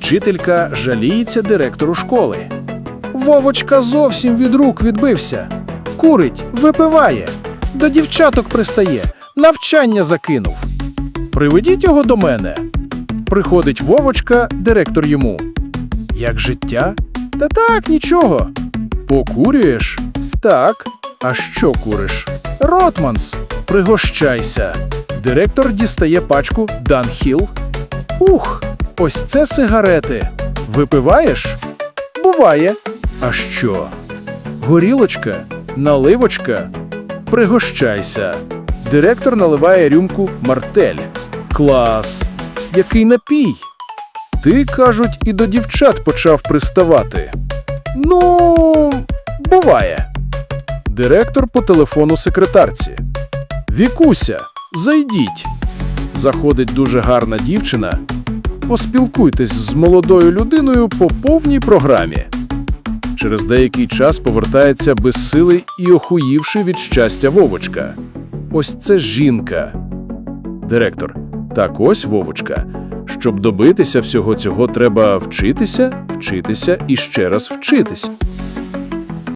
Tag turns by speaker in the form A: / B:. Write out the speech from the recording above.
A: Вчителька жаліється директору школи. Вовочка зовсім від рук відбився. Курить, випиває, до дівчаток пристає, навчання закинув. Приведіть його до мене. Приходить Вовочка, директор йому. Як життя? Та так, нічого. Покурюєш? Так. А що куриш? Ротманс, пригощайся. Директор дістає пачку Данхіл. Ух, ось це сигарети. Випиваєш? Буває. А що? Горілочка, наливочка. Пригощайся. Директор наливає рюмку мартель. Клас. Який напій? Ти, кажуть, і до дівчат почав приставати. Ну, буває. Директор по телефону секретарці. Вікуся, зайдіть. Заходить дуже гарна дівчина. Поспілкуйтесь з молодою людиною по повній програмі. Через деякий час повертається безсилий і охуївши від щастя Вовочка. Ось це жінка. Директор. Так ось, Вовочка. Щоб добитися всього цього, треба вчитися, вчитися і ще раз вчитися.